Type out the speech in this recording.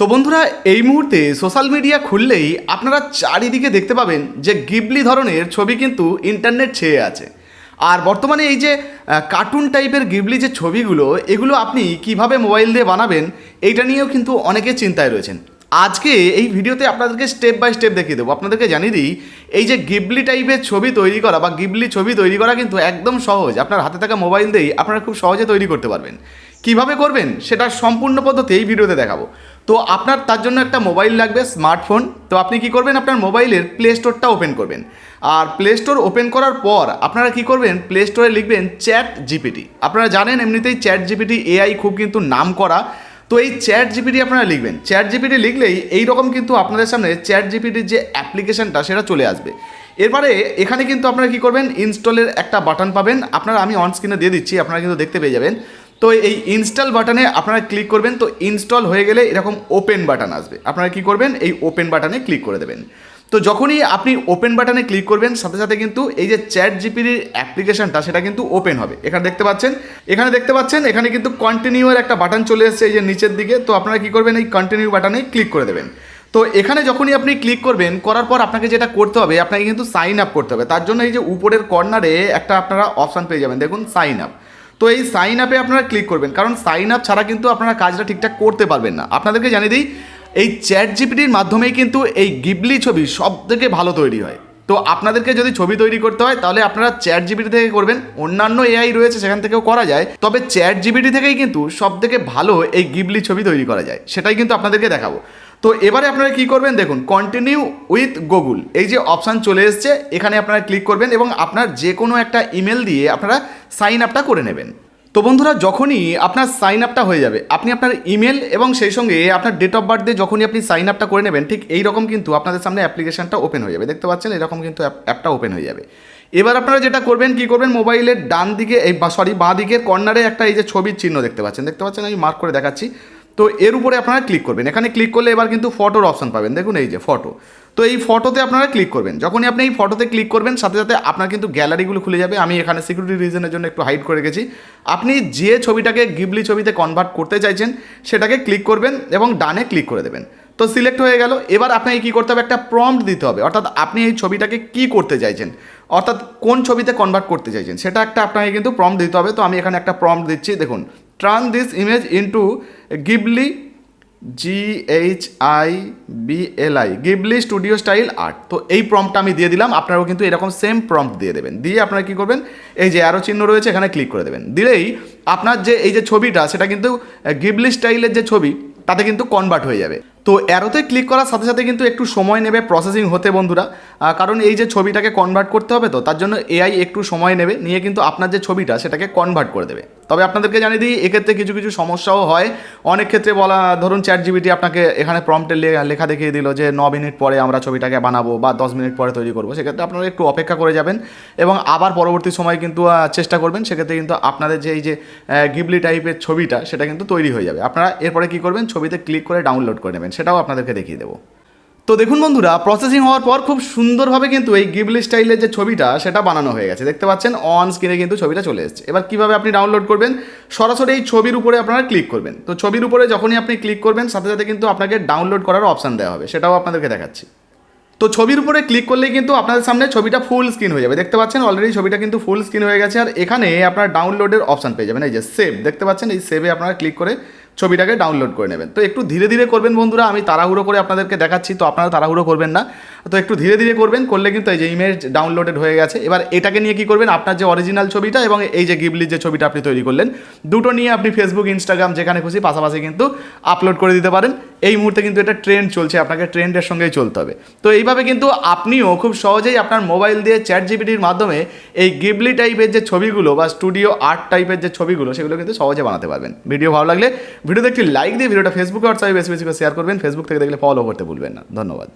তো বন্ধুরা, এই মুহূর্তে সোশ্যাল মিডিয়া খুললেই আপনারা চারিদিকে দেখতে পাবেন যে গিবলি ধরনের ছবি কিন্তু ইন্টারনেট ছেয়ে আছে। আর বর্তমানে এই যে কার্টুন টাইপের গিবলি যে ছবিগুলো, এগুলো আপনি কীভাবে মোবাইল দিয়ে বানাবেন, এইটা নিয়েও কিন্তু অনেকে চিন্তায় রয়েছেন। আজকে এই ভিডিওতে আপনাদেরকে স্টেপ বাই স্টেপ দেখিয়ে দেবো। আপনাদেরকে জানিয়ে দিই, এই যে গিবলি টাইপের ছবি তৈরি করা বা গিবলি ছবি তৈরি করা কিন্তু একদম সহজ। আপনার হাতে থাকা মোবাইল দিয়েই আপনারা খুব সহজে তৈরি করতে পারবেন। কীভাবে করবেন, সেটা সম্পূর্ণ পদ্ধতি এই ভিডিওতে দেখাবো। তো আপনার তার জন্য একটা মোবাইল লাগবে, স্মার্টফোন। তো আপনি কি করবেন? আপনার মোবাইলের প্লে স্টোরটা ওপেন করবেন। আর প্লে স্টোর ওপেন করার পর আপনারা কি করবেন? প্লে স্টোরে লিখবেন চ্যাট জিপিটি আপনারা জানেন, এমনিতেই চ্যাট জিপিটি এআই খুব কিন্তু নাম করা তো এই চ্যাট জিপিটি আপনারা লিখবেন। চ্যাট জিপিটি লিখলেই এই রকম কিন্তু আপনাদের সামনে চ্যাট জিপিটির যে অ্যাপ্লিকেশনটা সেটা চলে আসবে। এরপরে এখানে কিন্তু আপনারা কি করবেন? ইনস্টলের একটা বাটন পাবেন। আপনারা, আমি অন স্ক্রিনে দিয়ে দিচ্ছি, আপনারা কিন্তু দেখতে পেয়ে যাবেন। তো এই ইনস্টল বাটনে আপনারা ক্লিক করবেন, তো ইনস্টল হয়ে গেলে এরকম ওপেন বাটন আসবে। আপনারা কি করবেন? এই ওপেন বাটনে ক্লিক করে দেবেন। তো যখনই আপনি ওপেন বাটনে ক্লিক করবেন, সাথে সাথে কিন্তু এই যে চ্যাট জিপির অ্যাপ্লিকেশনটা সেটা কিন্তু ওপেন হবে। এখানে দেখতে পাচ্ছেন? এখানে দেখতে পাচ্ছেন? এখানে কিন্তু কন্টিনিউয়ের একটা বাটন চলে এসেছে এই যে নিচের দিকে। তো আপনারা কি করবেন? এই কন্টিনিউ বাটনে ক্লিক করে দেবেন। তো এখানে যখনই আপনি ক্লিক করবেন, করার পর আপনাকে যেটা করতে হবে, আপনাকে কিন্তু সাইন আপ করতে হবে। তার জন্য এই যে উপরের কর্নারে একটা আপনারা অপশান পেয়ে যাবেন। দেখুন সাইন আপ তো এই সাইন আপে আপনারা ক্লিক করবেন। কারণ সাইন আপ ছাড়া কিন্তু আপনারা কাজটা ঠিকঠাক করতে পারবেন না। আপনাদেরকে জানিয়ে দিই, এই চ্যাট জিপিটির মাধ্যমেই কিন্তু এই গিবলি ছবি সব থেকে ভালো তৈরি হয়। তো আপনাদেরকে যদি ছবি তৈরি করতে হয়, তাহলে আপনারা চ্যাট জিবিটি থেকে করবেন। অন্যান্য এআই রয়েছে, সেখান থেকেও করা যায়। তবে চ্যাট জিবিটি থেকেই কিন্তু সব থেকে ভালো এই গিবলি ছবি তৈরি করা যায়। সেটাই কিন্তু আপনাদেরকে দেখাবো। তো এবারে আপনারা কি করবেন দেখুন কন্টিনিউ উইথ গুগল এই যে অপশান চলে এসছে, এখানে আপনারা ক্লিক করবেন এবং আপনার যে কোনো একটা ইমেল দিয়ে আপনারা সাইন আপটা করে নেবেন। তো বন্ধুরা, যখনই আপনার সাইন আপটা হয়ে যাবে, আপনি আপনার ইমেল এবং সেই সঙ্গে আপনার ডেট অফ বার্থ দিয়ে যখনই আপনি সাইন আপটা করে নেবেন, ঠিক এই রকম কিন্তু আপনাদের সামনে অ্যাপ্লিকেশনটা ওপেন হয়ে যাবে। দেখতে পাচ্ছেন, এরকম কিন্তু অ্যাপটা ওপেন হয়ে যাবে। এবার আপনারা যেটা করবেন, কি করবেন? মোবাইলের ডান দিকে এই সরি বাঁ দিকের কর্নারে একটা এই যে ছবির চিহ্ন দেখতে পাচ্ছেন। দেখতে পাচ্ছেন? আমি মার্ক করে দেখাচ্ছি। তো এর উপরে আপনারা ক্লিক করবেন। এখানে ক্লিক করলে এবার কিন্তু ফটোর অপশন পাবেন। দেখুন এই যে ফটো তো এই ফটোতে আপনারা ক্লিক করবেন। যখনই আপনি এই ফটোতে ক্লিক করবেন, সাথে সাথে আপনার কিন্তু গ্যালারিগুলো খুলে যাবে। আমি এখানে সিকিউরিটি রিজনের জন্য একটু হাইড করে গেছি আপনি যে ছবিটাকে গিবলি ছবিতে কনভার্ট করতে চাইছেন, সেটাকে ক্লিক করবেন এবং ডানে ক্লিক করে দেবেন। তো সিলেক্ট হয়ে গেল। এবার আপনাকে কী করতে হবে? একটা প্রম্পট দিতে হবে। অর্থাৎ আপনি এই ছবিটাকে কী করতে চাইছেন? অর্থাৎ কোন ছবিতে কনভার্ট করতে চাইছেন? সেটা একটা আপনাকে কিন্তু প্রম্পট দিতে হবে। তো আমি এখানে একটা প্রম্পট দিচ্ছি। দেখুন turn this image into Ghibli G H I B L I Ghibli studio style art তো এই প্রম্পটা আমি দিয়ে দিলাম, আপনারাও কিন্তু এরকম সেম প্রম্পট দিয়ে দেবেন। দিয়ে আপনারা কী করবেন, এই যে অ্যারো চিহ্ন রয়েছে, এখানে ক্লিক করে দেবেন। দিলেই আপনার যে এই যে ছবিটা, সেটা কিন্তু গিবলি স্টাইলের যে ছবি, তাতে কিন্তু কনভার্ট হয়ে যাবে। তো অ্যারোতে ক্লিক করার সাথে সাথে কিন্তু একটু সময় নেবে প্রসেসিং হতে বন্ধুরা। কারণ এই যে ছবিটাকে কনভার্ট করতে হবে তো, তার জন্য এআই একটু সময় নেবে, নিয়ে কিন্তু আপনার যে ছবিটা, সেটাকে কনভার্ট করে দেবে। তবে আপনাদেরকে জানিয়ে দিই, এক্ষেত্রে কিছু কিছু সমস্যাও হয়। অনেক ক্ষেত্রে বলা, ধরুন চ্যাট জিবিটি আপনাকে এখানে প্রম্পটে লেখা দেখিয়ে দিল যে, ন মিনিট পরে আমরা ছবিটাকে বানাবো বা দশ মিনিট পরে তৈরি করব। সেক্ষেত্রে আপনারা একটু অপেক্ষা করে যাবেন এবং আবার পরবর্তী সময় কিন্তু চেষ্টা করবেন। সেক্ষেত্রে কিন্তু আপনাদের যে, এই যে গিবলি টাইপের ছবিটা, সেটা কিন্তু তৈরি হয়ে যাবে। আপনারা এরপরে কী করবেন? ছবিতে ক্লিক করে ডাউনলোড করে নেবেন। সেটাও আপনাদেরকে দেখিয়ে দেবো। তো দেখুন বন্ধুরা প্রসেসিং হওয়ার পর খুব সুন্দরভাবে কিন্তু এই গিবলি স্টাইলের যে ছবিটা, সেটা বানানো হয়ে গেছে। দেখতে পাচ্ছেন অন স্ক্রিনে কিন্তু ছবিটা চলে এসেছে। এবার কীভাবে আপনি ডাউনলোড করবেন, সরাসরি এই ছবির উপরে আপনারা ক্লিক করবেন। তো ছবির উপরে যখনই আপনি ক্লিক করবেন, সাথে সাথে কিন্তু আপনাকে ডাউনলোড করার অপশান দেওয়া হবে। সেটাও আপনাদেরকে দেখাচ্ছি। তো ছবির উপরে ক্লিক করলেই কিন্তু আপনাদের সামনে ছবিটা ফুল স্ক্রিন হয়ে যাবে। দেখতে পাচ্ছেন অলরেডি ছবিটা কিন্তু ফুল স্ক্রিন হয়ে গেছে। আর এখানে আপনার ডাউনলোডের অপশান পেয়ে যাবেন। এই যে সেভ দেখতে পাচ্ছেন, এই সেভে আপনারা ক্লিক করে ছবিটাকে ডাউনলোড করে নেবেন। তো একটু ধীরে ধীরে করবেন বন্ধুরা, আমি তাড়াহুড়ো করে আপনাদেরকে দেখাচ্ছি, তো আপনারা তাড়াহুড়ো করবেন না। তো একটু ধীরে ধীরে করবেন, করলে কিন্তু এই যে ইমেজ ডাউনলোডেড হয়ে গেছে। এবার এটাকে নিয়ে কি করবেন, আপনার যে অরিজিনাল ছবিটা এবং এই যে গিবলি যে ছবিটা আপনি তৈরি করলেন, দুটো নিয়ে আপনি ফেসবুক ইনস্টাগ্রাম যেখানে খুশি, পাশাপাশি কিন্তু আপলোড করে দিতে পারেন। এই মুহূর্তে কিন্তু এটা ট্রেন্ড চলছে, আপনাকে ট্রেন্ডের সঙ্গেই চলতে হবে। তো এইভাবে কিন্তু আপনিও খুব সহজেই আপনার মোবাইল দিয়ে চ্যাট জিপিটির মাধ্যমে এই গিবলি টাইপের যে ছবিগুলো বা স্টুডিও আর্ট টাইপের যে ছবিগুলো, সেগুলো কিন্তু সহজে বানাতে পারবেন। ভিডিও ভালো লাগলে ভিডিওতে একটি লাইক দিয়ে, ভিডিওটা ফেসবুকে হোয়াটসঅ্যাপে বেশি বেশি করে শেয়ার করবেন। ফেসবুক থেকে দেখলে ফলো করতে ভুলবেন না। ধন্যবাদ।